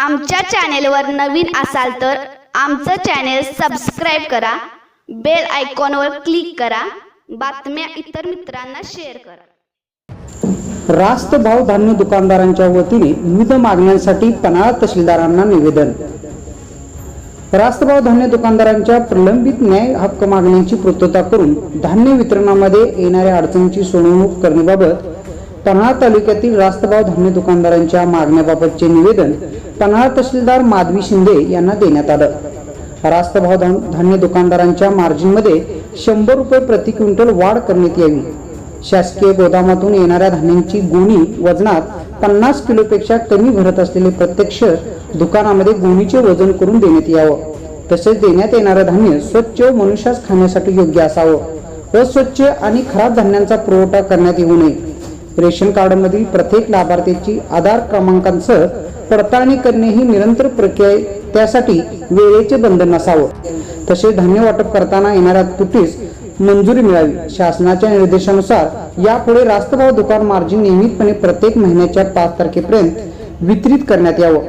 आमच्या चॅनेलवर नवीन असाल तर आमचं चॅनेल सबस्क्राईब करा बेल आयकॉनवर क्लिक करा बातम्या इतर मित्रांना शेअर करा. रास्त भाव धान्य दुकानदारांच्या वतीने विविध मागण्यांसाठी पन्हाळा तहसीलदारांना निवेदन. रास्त भाव धान्य दुकानदारांच्या प्रलंबित न्याय हक्क मागण्यांची पूर्तता करून धान्य वितरणामध्ये येणाऱ्या अडचणीची सोडवणूक करण्याबाबत पन्हाळा तालुक्यातील रास्तभाव धान्य दुकानदारांच्या मागण्याबाबतचे निवेदन पन्हाळा तहसीलदार माधवी शिंदे यांना देण्यात आलं. रास्तभाव धान्य दुकानदारांच्या मार्जिनमध्ये शंभर रुपये प्रति क्विंटल वाढ करण्यात यावी. शासकीय गोदामातून येणाऱ्या धान्यांची गोणी वजनात पन्नास किलोपेक्षा कमी भरत असलेले प्रत्यक्ष दुकानामध्ये गोणीचे वजन करून देण्यात यावं. तसेच देण्यात येणारं धान्य स्वच्छ व मनुष्यास खाण्यासाठी योग्य असावं अस्वच्छ आणि खराब धान्यांचा पुरवठा करण्यात येऊ नये. रेशन कार्डमधील प्रत्येक लाभार्थीची आधार क्रमांकांसह पडताळणी करणे ही निरंतर प्रक्रिया त्यासाठी वेळेचे बंधन नसावं तसेच धान्य वाटप करताना येणाऱ्या तुटीस मंजुरी मिळावी. शासनाच्या निर्देशानुसार यापुढे रास्तभाव दुकान मार्जिन नियमितपणे प्रत्येक महिन्याच्या पाच तारखेपर्यंत वितरित करण्यात यावं.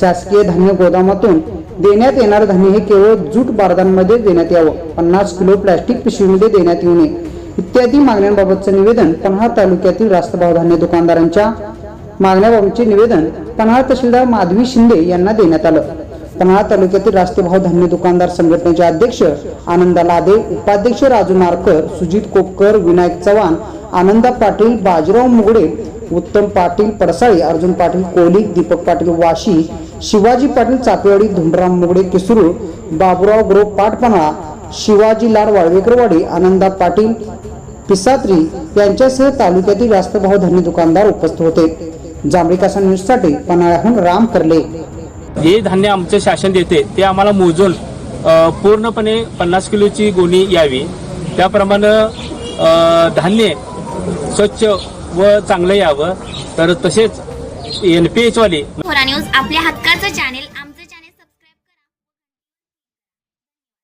शासकीय धान्य गोदामातून देण्यात येणारं धान्य हे केवळ जूट बारदांमध्ये देण्यात यावं. पन्नास किलो प्लॅस्टिक पिशवीमध्ये देण्यात येऊ नये. इत्यादी मागण्यांबाबतचं निवेदन पन्हाळ तालुक्यातील रास्त धान्य दुकानदारांच्या मागण्याबाबतचे निवेदन पन्हाळ तहसीलदार माधवी शिंदे यांना देण्यात आलं. पन्हाळा तालुक्यातील रास्ते भाव धान्य दुकानदार संघटनेचे अध्यक्ष आनंदा लादे उपाध्यक्ष राजू नारकर सुजित कोपकर विनायक चव्हाण आनंदा पाटील बाजीराव मुगडे उत्तम पाटील पडसाळी अर्जुन पाटील कोहली दीपक पाटील वाशी शिवाजी पाटील चापेवाडी धुंडराम मुगडे किसरूळ बाबुराव ग्रोप पाटपणा शिवाजी लाड वाळवेकरवाडी आनंदा पाटील पिसात्री यांच्यासह तालुक्यातील रास्त भाव धान्य दुकानदार उपस्थित होते. जांभळी कासा न्यूजसाठी पन्हाळ्याहून राम करले. जे धान्य आमचं शासन देते ते आम्हाला मोजून पूर्णपणे पन्नास किलोची गोणी यावी. त्याप्रमाणे धान्य स्वच्छ व चांगलं यावं. तर तसेच एन पी एचवाले न्यूज आपल्या हक्काचं चॅनेल